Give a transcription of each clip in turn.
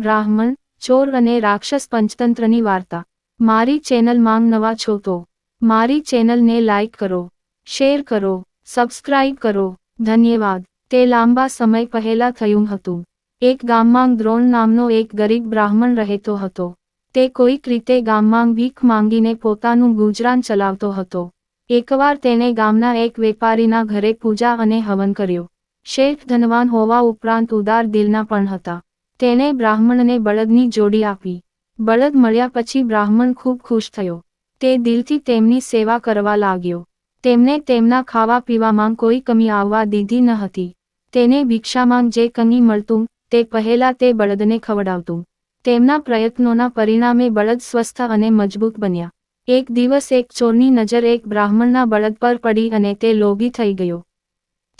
બ્રાહ્મણ, ચોર અને રાક્ષસ પંચતંત્રની વાર્તા. મારી ચેનલ માંગ નવા છો તો મારી ચેનલને લાઇક કરો, શેર કરો, સબસ્ક્રાઇબ કરો. ધન્યવાદ. તે લાંબા સમય પહેલા થયું હતું. એક ગામમાં દ્રોણ નામનો એક ગરીબ બ્રાહ્મણ રહેતો હતો. તે કોઈક રીતે ગામમાં ભીખ માંગીને પોતાનું ગુજરાન ચલાવતો હતો. એકવાર તેણે ગામના એક વેપારીના ઘરે પૂજા અને હવન કર્યો. શેઠ ધનવાન હોવા ઉપરાંત ઉદાર દિલના પણ હતા. તેણે બ્રાહ્મણને બળદની જોડી આપી. બળદ મળ્યા પછી બ્રાહ્મણ ખૂબ ખુશ થયો. તે દિલથી તેમની સેવા કરવા લાગ્યો. તેમને તેમના ખાવા પીવામાં કોઈ કમી આવવા દીધી ન હતી. તેને ભિક્ષામાં જે કંઈ મળતું, તે પહેલા તે બળદને ખવડાવતું. તેમના પ્રયત્નોના પરિણામે બળદ સ્વસ્થ અને મજબૂત બન્યા. એક દિવસ એક ચોરની નજર એક બ્રાહ્મણના બળદ પર પડી અને તે લોભી થઈ ગયો.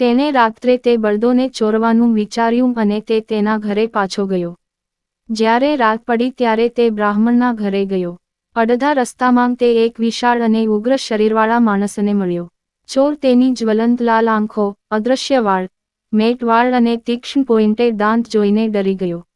તેને રાત્રે તે બળદોને ચોરવાનું વિચાર્યું અને તે તેના ઘરે પાછો ગયો. જ્યારે રાત પડી ત્યારે તે બ્રાહ્મણના ઘરે ગયો. અડધા રસ્તામાં તે એક વિશાળ અને ઉગ્ર શરીરવાળા માણસને મળ્યો. ચોર તેની જ્વલંત લાલ આંખો, અદૃશ્ય વાળ, મેટ વાળ અને તીક્ષ્ણ પોઈન્ટે દાંત જોઈને ડરી ગયો.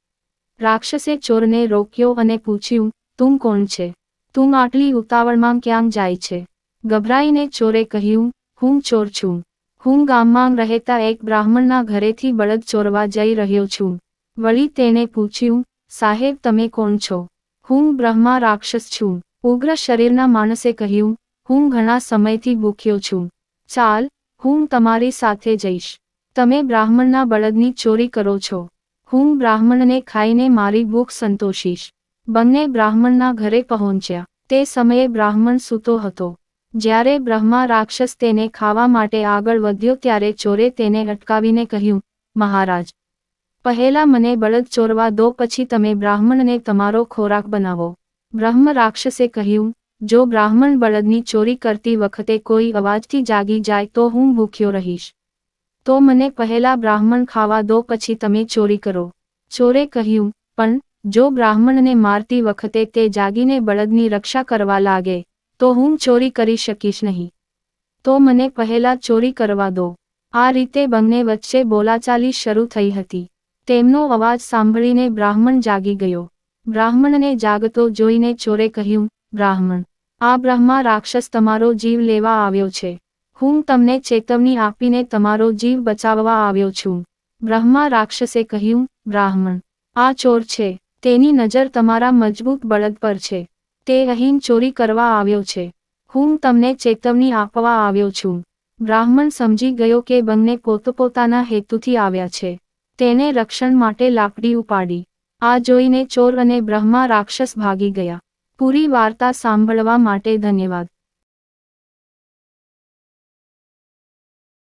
રાક્ષસે ચોરને રોક્યો અને પૂછ્યું, તું કોણ છે? તું આટલી ઉતાવળમાં ક્યાં જાય છે? ગભરાઈને ચોરે કહ્યું, હું ચોર છું. હું ગામમાં રહેતા એક બ્રાહ્મણના ઘરેથી બળદ ચોરવા જઈ રહ્યો છું. વળી તેને પૂછ્યું, સાહેબ, તમે કોણ છો? હું બ્રહ્મા રાક્ષસ છું. ઉગ્ર શરીરના માણસે કહ્યું, હું ઘણા સમયથી ભૂખ્યો છું. ચાલ, હું તમારી સાથે જઈશ. તમે બ્રાહ્મણના બળદની ચોરી કરો છો. હું બ્રાહ્મણને ખાઈને મારી ભૂખ સંતોષીશ. બંને બ્રાહ્મણના ઘરે પહોંચ્યા. તે સમયે બ્રાહ્મણ સૂતો હતો. જ્યારે બ્રહ્મા રાક્ષસ તેને ખાવા માટે આગળ વધ્યો ત્યારે ચોરે તેને અટકાવીને કહ્યું, મહારાજ, પહેલા મને બળદ ચોરવા દો, પછી તમે બ્રાહ્મણને તમારો ખોરાક બનાવો. બ્રહ્મ રાક્ષસે કહ્યું, જો બ્રાહ્મણ બળદની ચોરી કરતી વખતે કોઈ અવાજથી જાગી જાય તો હું ભૂખ્યો રહીશ. તો મને પહેલા બ્રાહ્મણ ખાવા દો, પછી તમે ચોરી કરો. ચોરે કહ્યું, પણ જો બ્રાહ્મણને મારતી વખતે તે જાગીને બળદની રક્ષા કરવા લાગે તો હું ચોરી કરી શકીશ નહીં. તો મને પહેલા ચોરી કરવા દો. આ રીતે બંને વચ્ચે બોલાચાલી શરૂ થઈ હતી. તેમનો અવાજ સાંભળીને બ્રાહ્મણ જાગી ગયો. બ્રાહ્મણને જાગતો જોઈને ચોરે કહ્યું, બ્રાહ્મણ, આ બ્રહ્મા રાક્ષસ તમારો જીવ લેવા આવ્યો છે. હું તમને ચેતવણી આપીને તમારો જીવ બચાવવા આવ્યો છું. બ્રહ્મા રાક્ષસે કહ્યું, બ્રાહ્મણ, આ ચોર છે. તેની નજર તમારા મજબૂત બળદ પર છે. તે અહીં ચોરી કરવા આવ્યો છે. હું તમને ચેતવણી આપવા આવ્યો છું. બ્રાહ્મણ સમજી ગયો કે બંને પોતપોતાના હેતુથી આવ્યા છે. તેને રક્ષણ માટે લાકડી ઉપાડી. આ જોઈને ચોર અને બ્રહ્મા રાક્ષસ ભાગી ગયા. પૂરી વાર્તા સાંભળવા માટે ધન્યવાદ.